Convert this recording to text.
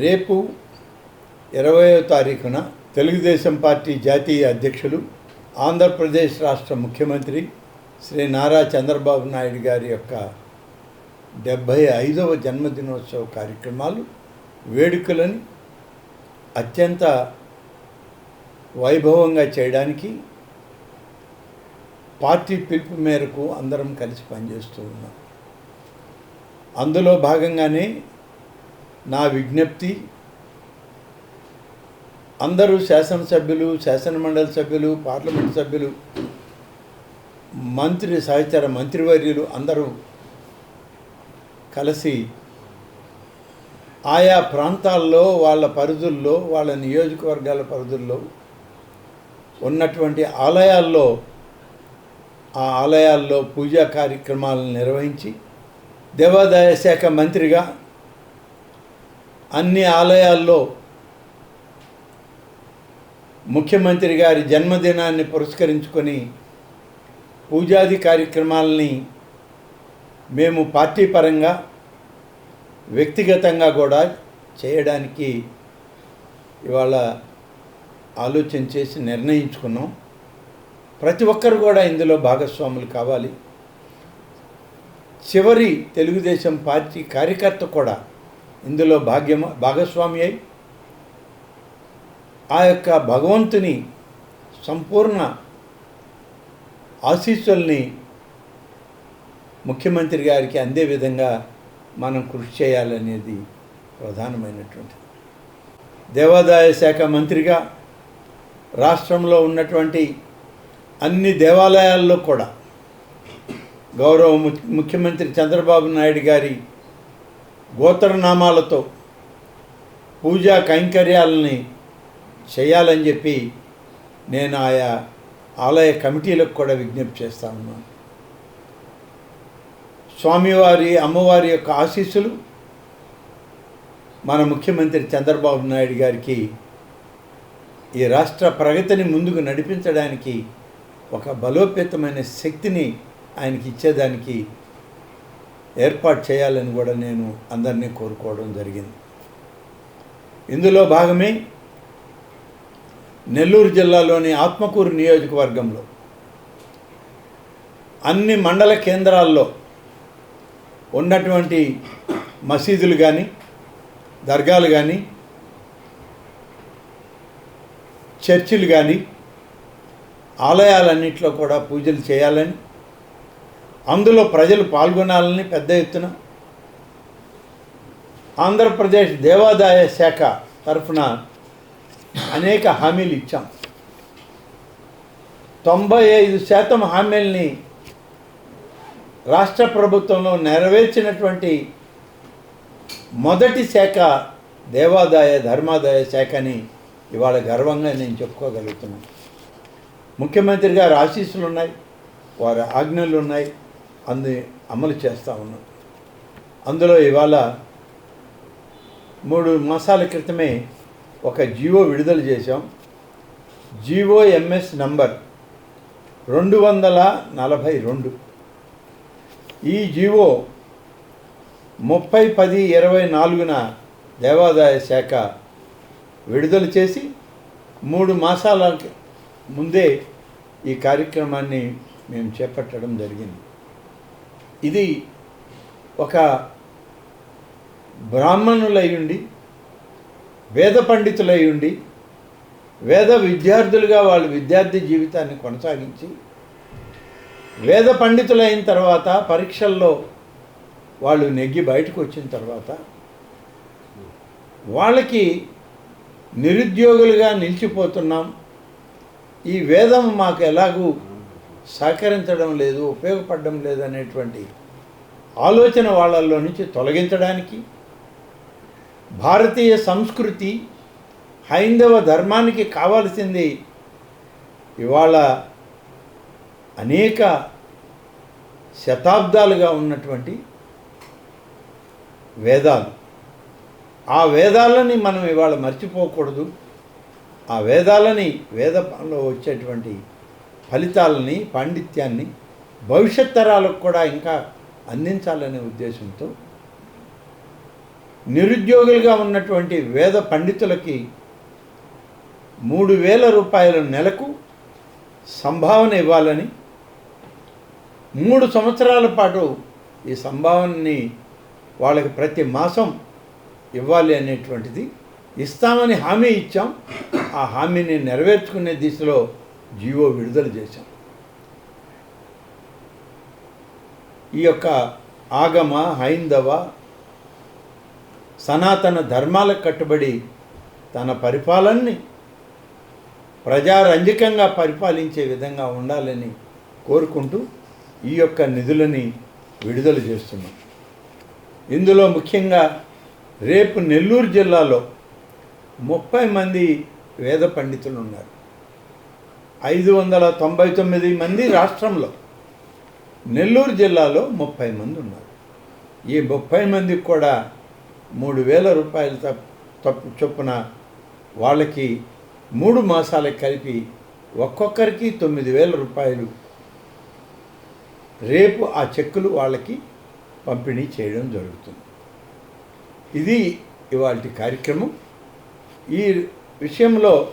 రేపు ఇరవయో తారీఖున తెలుగుదేశం పార్టీ జాతీయ అధ్యక్షులు ఆంధ్రప్రదేశ్ రాష్ట్ర ముఖ్యమంత్రి శ్రీ నారా చంద్రబాబు నాయుడు గారి యొక్క డెబ్భై ఐదవ జన్మదినోత్సవ కార్యక్రమాలు వేడుకలని అత్యంత వైభవంగా చేయడానికి పార్టీ పిలుపు మేరకు అందరం కలిసి పనిచేస్తూ ఉన్నాం. అందులో భాగంగానే నా విజ్ఞప్తి అందరూ శాసనసభ్యులు శాసనమండలి సభ్యులు పార్లమెంట్ సభ్యులు మంత్రి సహచర మంత్రివర్యులు అందరూ కలిసి ఆయా ప్రాంతాల్లో వాళ్ళ పరిధుల్లో వాళ్ళ నియోజకవర్గాల పరిధుల్లో ఉన్నటువంటి ఆలయాల్లో ఆ ఆలయాల్లో పూజా కార్యక్రమాలను నిర్వహించి దేవాదాయ శాఖ మంత్రిగా అన్ని ఆలయాల్లో ముఖ్యమంత్రి గారి జన్మదినాన్ని పురస్కరించుకొని పూజాది కార్యక్రమాలని మేము పార్టీ పరంగా వ్యక్తిగతంగా కూడా చేయడానికి ఇవాళ ఆలోచన చేసి నిర్ణయించుకున్నాం. ప్రతి ఒక్కరు కూడా ఇందులో భాగస్వాములు కావాలి. చివరి తెలుగుదేశం పార్టీ కార్యకర్త కూడా ఇందులో భాగ్యమ భాగస్వామి అయి ఆ యొక్క భగవంతుని సంపూర్ణ ఆశీస్సుల్ని ముఖ్యమంత్రి గారికి అందే విధంగా మనం కృషి చేయాలనేది ప్రధానమైనటువంటి దేవాదాయ శాఖ మంత్రిగా రాష్ట్రంలో ఉన్నటువంటి అన్ని దేవాలయాల్లో కూడా గౌరవ ముఖ్యమంత్రి చంద్రబాబు నాయుడు గారి గోత్రనామాలతో పూజా కైంకర్యాలని చేయాలని చెప్పి నేను ఆయా ఆలయ కమిటీలకు కూడా విజ్ఞప్తి చేస్తా ఉన్నాను. స్వామివారి అమ్మవారి యొక్క ఆశీస్సులు మన ముఖ్యమంత్రి చంద్రబాబు నాయుడు గారికి ఈ రాష్ట్ర ప్రగతిని ముందుకు నడిపించడానికి ఒక బలోపేతమైన శక్తిని ఆయనకి ఇచ్చేదానికి ఏర్పాటు చేయాలని కూడా నేను అందరినీ కోరుకోవడం జరిగింది. ఇందులో భాగమే నెల్లూరు జిల్లాలోని ఆత్మకూరు నియోజకవర్గంలో అన్ని మండల కేంద్రాల్లో ఉన్నటువంటి మసీదులు కానీ దర్గాలు కానీ చర్చిలు కానీ ఆలయాలన్నింటిలో కూడా పూజలు చేయాలని అందులో ప్రజలు పాల్గొనాలని పెద్ద ఎత్తున ఆంధ్రప్రదేశ్ దేవాదాయ శాఖ తరఫున అనేక హామీలు ఇచ్చాం. తొంభై ఐదు శాతం హామీల్ని రాష్ట్ర ప్రభుత్వంలో నెరవేర్చినటువంటి మొదటి శాఖ దేవాదాయ ధర్మాదాయ శాఖని ఇవాళ గర్వంగా నేను చెప్పుకోగలుగుతున్నాను. ముఖ్యమంత్రి గారు ఆశీస్సులు ఉన్నాయి వారి ఆజ్ఞలు ఉన్నాయి అంది అమలు చేస్తూ ఉన్నాం. అందులో ఇవాళ మూడు మాసాల క్రితమే ఒక జివో విడుదల చేశాం. జీవో ఎంఎస్ నంబర్ రెండు వందల నలభై రెండు. ఈ జీవో ముప్పై పది ఇరవై నాలుగున దేవాదాయ శాఖ విడుదల చేసి మూడు మాసాల ముందే ఈ కార్యక్రమాన్ని మేము చేపట్టడం జరిగింది. ఇది ఒక బ్రాహ్మణులయ్యుండి వేద పండితులయ్యుండి వేద విద్యార్థులుగా వాళ్ళు విద్యార్థి జీవితాన్ని కొనసాగించి వేద పండితులైన తర్వాత పరీక్షల్లో వాళ్ళు నెగ్గి బయటకు వచ్చిన తర్వాత వాళ్ళకి నిరుద్యోగులుగా నిలిచిపోతున్నాం. ఈ వేదం మాకు ఎలాగూ సహకరించడం లేదు ఉపయోగపడడం లేదు అనేటువంటి ఆలోచన వాళ్ళల్లో నుంచి తొలగించడానికి భారతీయ సంస్కృతి హైందవ ధర్మానికి కావాల్సింది ఇవాళ అనేక శతాబ్దాలుగా ఉన్నటువంటి వేదాలు. ఆ వేదాలని మనం ఇవాళ మర్చిపోకూడదు. ఆ వేదాలని వేదంలో వచ్చేటువంటి ఫలితాలని పాండిత్యాన్ని భవిష్యత్ తరాలకు కూడా ఇంకా అందించాలనే ఉద్దేశంతో నిరుద్యోగులుగా ఉన్నటువంటి వేద పండితులకి మూడు వేల రూపాయల నెలకు సంభావన ఇవ్వాలని మూడు సంవత్సరాల పాటు ఈ సంభావనని వాళ్ళకి ప్రతి మాసం ఇవ్వాలి అనేటువంటిది ఇస్తామని హామీ ఇచ్చాం. ఆ హామీని నెరవేర్చుకునే దిశలో జీవో విడుదల చేశాం. ఈ యొక్క ఆగమ హైందవ సనాతన ధర్మాలకు కట్టుబడి తన పరిపాలనని ప్రజారంజకంగా పరిపాలించే విధంగా ఉండాలని కోరుకుంటూ ఈ యొక్క నిధులని విడుదల చేస్తున్నాం. ఇందులో ముఖ్యంగా రేపు నెల్లూరు జిల్లాలో ముప్పై మంది వేద పండితులు ఉన్నారు. ఐదు వందల తొంభై తొమ్మిది మంది రాష్ట్రంలో. నెల్లూరు జిల్లాలో ముప్పై మంది ఉన్నారు. ఈ ముప్పై మందికి కూడా మూడు వేల రూపాయలు తప్పు చొప్పున వాళ్ళకి మూడు మాసాలకు కలిపి ఒక్కొక్కరికి తొమ్మిది వేల రూపాయలు రేపు ఆ చెక్కులు వాళ్ళకి పంపిణీ చేయడం జరుగుతుంది. ఇది ఇవాళ కార్యక్రమం. ఈ విషయంలో